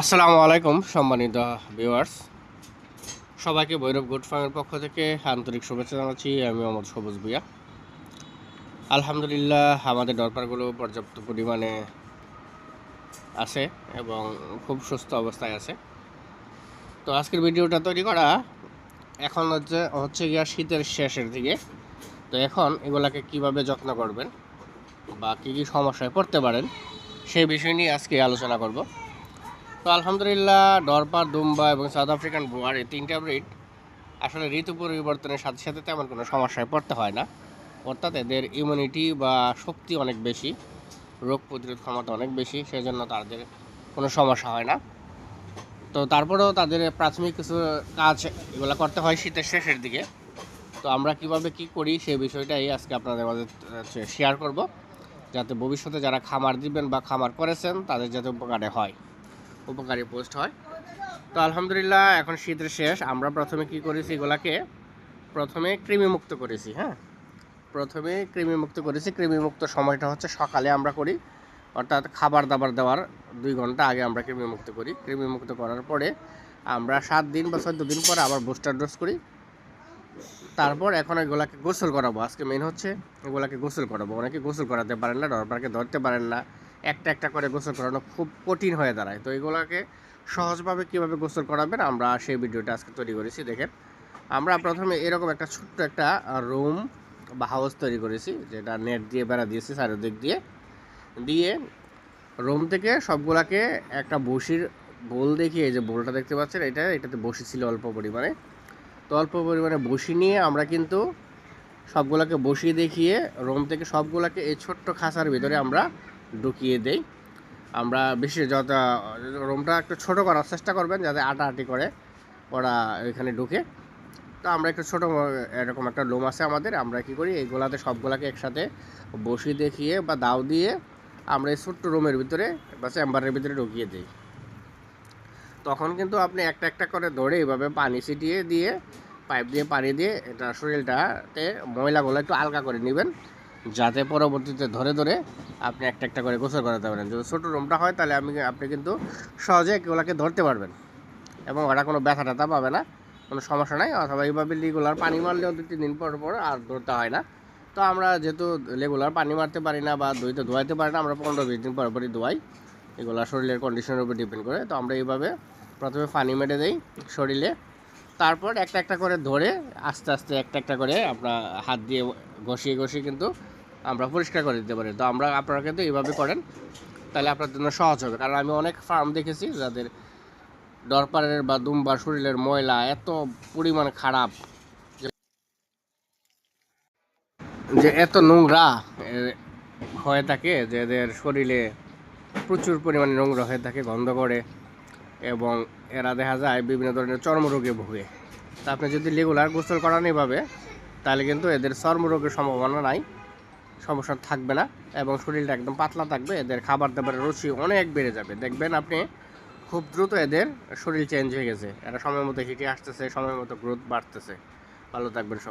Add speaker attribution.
Speaker 1: আসসালামু আলাইকুম, সম্মানিত ভিউয়ার্স সবাইকে ভৈরব গুড ফার্মের পক্ষ থেকে আন্তরিক শুভেচ্ছা জানাচ্ছি। আমি মোহাম্মদ সবুজ ভুইয়া আলহামদুলিল্লাহ, আমাদের দরবারগুলো পর্যাপ্ত পরিমাণে আছে এবং খুব সুস্থ অবস্থায় আছে। তো আজকের ভিডিওটা তৈরি করা এখন হচ্ছে হচ্ছে গিয়া শীতের শেষের দিকে। তো এখন এগুলাকে কীভাবে যত্ন করবেন বা কী কী সমস্যায় পড়তে পারেন, সেই বিষয় নিয়ে আজকে আলোচনা করব। তো আলহামদুলিল্লাহ ডরপার দুম্বা এবং সাউথ আফ্রিকান বোয়ার এই তিনটা ব্রিড আসলে ঋতু পরিবর্তনের সাথে সাথে তেমন কোনো সমস্যায় পড়তে হয় না। অর্থাৎ এদের ইমিউনিটি বা শক্তি অনেক বেশি, রোগ প্রতিরোধ ক্ষমতা অনেক বেশি সেই জন্য তাদের কোনো সমস্যা হয় না। তো তারপরেও তাদের প্রাথমিক কিছু কাজ এগুলো করতে হয় শীতের শেষের দিকে। তো আমরা কীভাবে কি করি সেই বিষয়টাই আজকে আপনাদের মাঝে শেয়ার করব। যাতে ভবিষ্যতে যারা খামার দিবেন বা খামার করেছেন, তাদের যাতে উপকারে হয়। উপকারী পোস্ট হয়। তো আলহামদুলিল্লাহ, এখন শীতের শেষ। আমরা প্রথমে কি করেছি, এগুলাকে প্রথমে কৃমিমুক্ত করেছি হ্যাঁ? প্রথমে কৃমিমুক্ত করেছি। কৃমিমুক্ত সময়টা হচ্ছে সকালে আমরা করি। অর্থাৎ খাবার দাবার দেওয়ার দুই ঘণ্টা আগে আমরা কৃমিমুক্ত করি। কৃমিমুক্ত করার পরে আমরা সাত দিন বা চোদ্দ দিন পরে আবার বুস্টার ডোজ করি। তারপর এখন এগুলাকে গোসল করাবো। আজকে মেন হচ্ছে এগুলাকে গোসল করাবো। অনেকে গোসল করাতে পারেন না ডরপারকে ধরতে পারেন না। একটা একটা করে গোসল করানো খুব কঠিন হয়ে দাঁড়ায়। তো এগুলোকে সহজভাবে কীভাবে গোসল করাবেন আমরা সেই ভিডিওটা আজকে তৈরি করেছি, দেখেন। আমরা প্রথমে এরকম একটা ছোট্ট একটা রুম বা হাউস তৈরি করেছি, যেটা নেট দিয়ে বেড়া দিয়েছি চারিদিক দিয়ে। দিয়ে রুম থেকে সবগুলাকে একটা বসির বোল দেখিয়ে যে বোলটা দেখতে পাচ্ছেন এটা, এটাতে বসি ছিল অল্প পরিমাণে। তো অল্প পরিমাণে বসি নিয়ে আমরা কিন্তু সবগুলোকে বসিয়ে দেখিয়ে রুম থেকে সবগুলোকে এই ছোট্ট খাঁচার ভিতরে আমরা ঢুকিয়ে দেই। আমরা বেশি যত, রুমটা একটু ছোট করার চেষ্টা করবেন, যাতে আটা আটি করে ওরা এখানে ঢুকে। তো আমরা একটু ছোটো, এরকম একটা লোম আছে আমাদের, আমরা কি করি, এইগুলাতে সবগুলাকে একসাথে বসিয়ে দেখিয়ে বা দাও দিয়ে আমরা এই ছোট্ট রুমের ভিতরে বা চেম্বারের ভিতরে ঢুকিয়ে দিই। তখন কিন্তু আপনি একটা একটা করে ধরে এইভাবে পানি ছিটিয়ে দিয়ে, পাইপ দিয়ে পানি দিয়ে এটা শরীরটাতে ময়লাগুলো একটু আলগা করে নেবেন। যাতে পরবর্তীতে ধরে ধরে আপনি একটা একটা করে গোসল করাতে পারেন। যদি ছোটো রুমটা হয়, তাহলে আমি আপনি কিন্তু সহজে এগুলোকে ধরতে পারবেন। এবং ওরা কোনো ব্যথা ট্যাথা পাবে না, কোনো সমস্যা নাই। অথবা এইভাবে রেগুলার পানি মারলেও দু তিন দিন পর পর আর ধরতে হয় না। তো আমরা যেহেতু রেগুলার পানি মারতে পারি না বা দইতে ধোয়াইতে পারি না, আমরা পনেরো বিশ দিন পর পরই ধোয়াই। এগুলো শরীরের কন্ডিশনের উপর ডিপেন্ড করে। তো আমরা এইভাবে প্রথমে পানি মেটে দিই শরীরে। তারপর একটা একটা করে ধরে আস্তে আস্তে একটা একটা করে আমরা হাত দিয়ে ঘষিয়ে ঘষিয়ে কিন্তু আমরা পরিষ্কার করে দিতে পারি। তো আমরা, আপনারা কিন্তু এইভাবে করেন, তাহলে আপনার জন্য সহজ হবে। কারণ আমি অনেক ফার্ম দেখেছি যাদের দরপারের বা দুম্বার শরীরের ময়লা এত পরিমাণ খারাপ যে এত নোংরা হয়ে থাকে যে এদের শরীরে প্রচুর পরিমাণে নোংরা হয়ে থাকে, গন্ধ করে। এবং এরা দেখা যায় বিভিন্ন ধরনের চর্মরোগে ভোগে। তা আপনি যদি রেগুলার গোসল করান এভাবে, তাহলে কিন্তু এদের চর্মরোগের সম্ভাবনা নাই, সমস্যা থাকবে না এবং শরীরটা একদম পাতলা থাকবে, এদের খাবার দাবারের রুচি অনেক বেড়ে যাবে। দেখবেন আপনি খুব দ্রুত এদের শরীর চেঞ্জ হয়ে গেছে। এরা সময় মতো হিটে আসতেছে, সময় মতো গ্রোথ বাড়তেছে। ভালো থাকবেন সবাই।